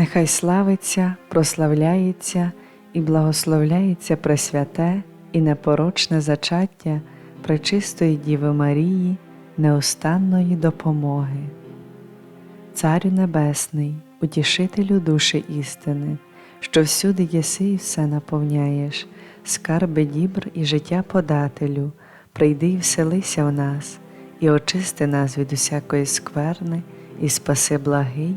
Нехай славиться, прославляється і благословляється Пресвяте і непорочне зачаття Пречистої Діви Марії, неостанної допомоги. Царю Небесний, утішителю душі істини, що всюди єси і все наповняєш, скарби дібр і життя подателю, прийди і вселися в нас, і очисти нас від усякої скверни, і спаси благий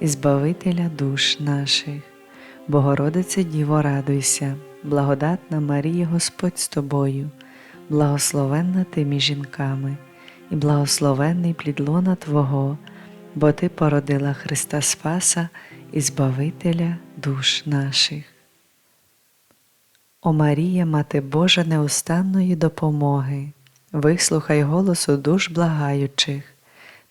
і Збавителя душ наших. Богородице Діво, радуйся, благодатна Марія Господь з тобою, благословенна ти між жінками, і благословенний плід лона Твого, бо Ти породила Христа Спаса і Збавителя душ наших. О Марія, Мати Божа неустанної допомоги, вислухай голосу душ благаючих,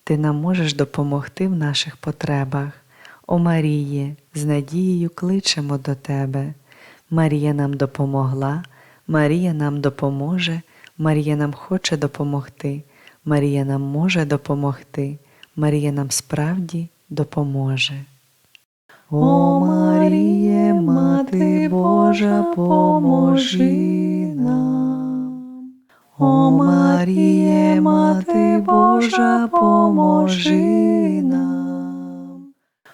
Ти нам можеш допомогти в наших потребах. О Маріє, з надією кличемо до Тебе. Марія нам допомогла, Марія нам допоможе, Марія нам хоче допомогти, Марія нам може допомогти, Марія нам справді допоможе. О Маріє, Мати Божа, поможи нам. О Маріє, Мати Божа, поможи.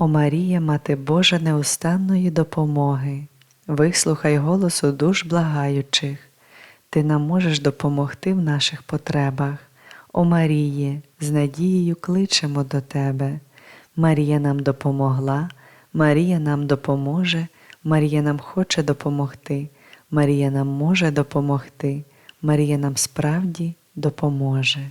О Марія, Мати Божа неустанної допомоги, вислухай голосу душ благаючих, Ти нам можеш допомогти в наших потребах. О Маріє, з надією кличемо до Тебе. Марія нам допомогла, Марія нам допоможе, Марія нам хоче допомогти, Марія нам може допомогти, Марія нам справді допоможе.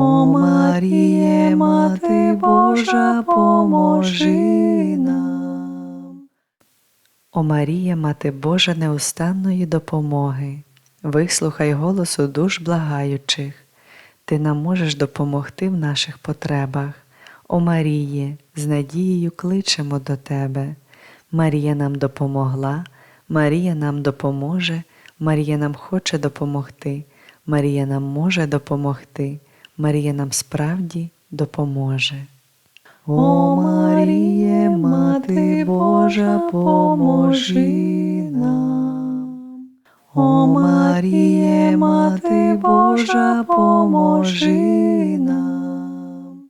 О Маріє, Мати Божа, поможи нам. О Марія, Мати Божа неустанної допомоги, вислухай голосу душ благаючих, Ти нам можеш допомогти в наших потребах. О Маріє, з надією кличемо до Тебе. Марія нам допомогла, Марія нам допоможе, Марія нам хоче допомогти, Марія нам може допомогти, Марія нам справді допоможе. О Маріє, Мати Божа, поможи нам. О Маріє, Мати Божа, поможи нам.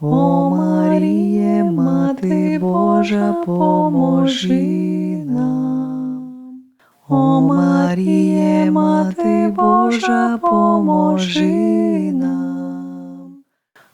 О Маріє, Мати Божа, поможи нам. О Маріє, Мати Божа, поможи нам.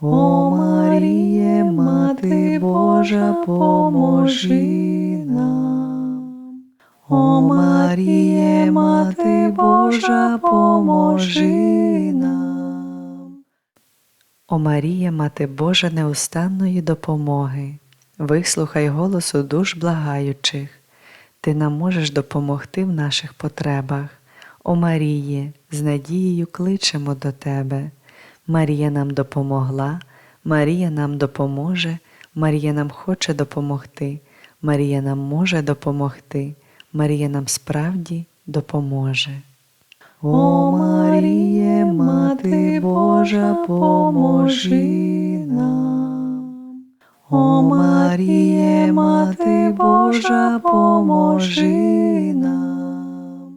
О Маріє, Мати Божа, поможи нам. О Маріє, Мати Божа, поможи нам. О Марія, Мати Божа неустанної допомоги, вислухай голосу душ благаючих, Ти нам можеш допомогти в наших потребах. О Маріє, з надією кличемо до Тебе. Марія нам допомогла, Марія нам допоможе, Марія нам хоче допомогти, Марія нам може допомогти, Марія нам справді допоможе. О Маріє, Мати Божа, поможи нам. О Маріє, Мати Божа, поможи нам.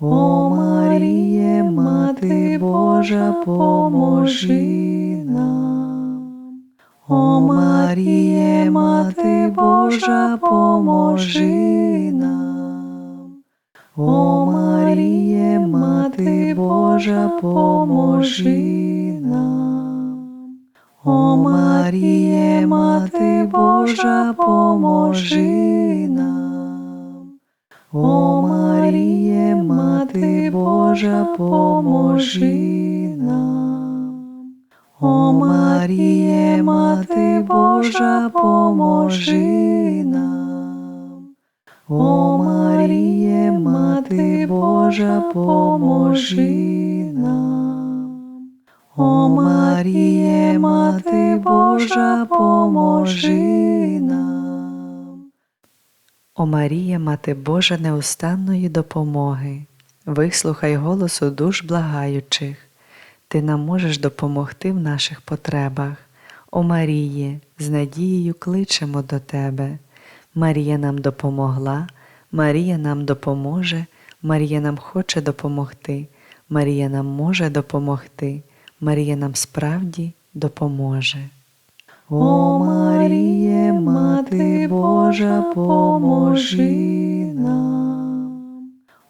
О Маріє, Мати Божа, поможи нам. О Маріє, Мати Божа, поможи нам. О Маріє, Мати Божа, поможи нам. О Маріє, Мати Божа, поможи нам. О Маріє, Мати Божа, поможи нам. О Маріє, Мати Божа, поможи нам. О Маріє, Мати Божа, поможи нам. О Маріє, Мати Божа, поможи нам. О Марія, Мати Божа неустанної допомоги, вислухай голосу душ благаючих, Ти нам можеш допомогти в наших потребах. О Маріє, з надією кличемо до Тебе. Марія нам допомогла, Марія нам допоможе, Марія нам хоче допомогти, Марія нам може допомогти, Марія нам справді допоможе. О Маріє, Мати Божа, поможи нам.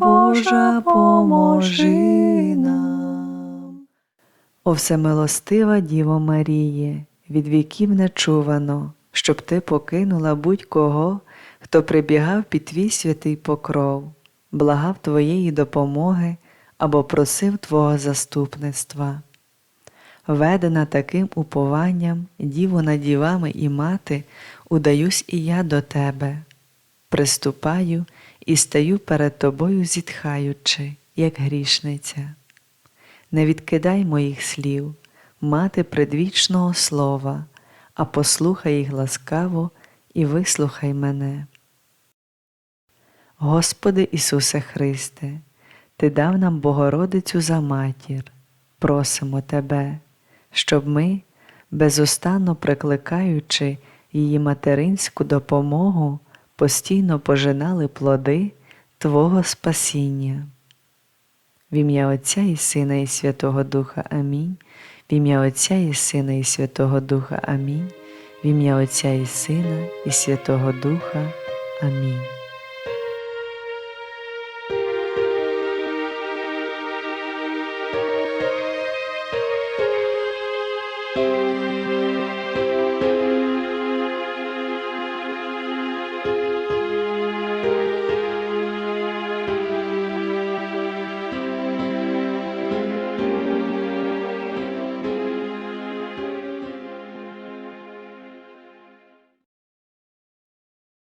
Божа, поможи нам. О всемилостива Діво Маріє, від віків не чувано, щоб ти покинула будь-кого, хто прибігав під твій святий покров, благав твоєї допомоги, або просив Твого заступництва. Ведена таким упованням, діво над дівами і мати, удаюсь і я до Тебе, приступаю і стаю перед Тобою, зітхаючи, як грішниця. Не відкидай моїх слів, мати предвічного слова, а послухай їх ласкаво і вислухай мене. Господи Ісусе Христе, Ти дав нам Богородицю за матір, просимо Тебе, щоб ми, безустанно прикликаючи її материнську допомогу, постійно пожинали плоди Твого спасіння. В ім'я Отця і Сина, і Святого Духа Амінь. В ім'я Отця і Сина, і Святого Духа Амінь. В ім'я Отця і Сина, і Святого Духа. Амінь.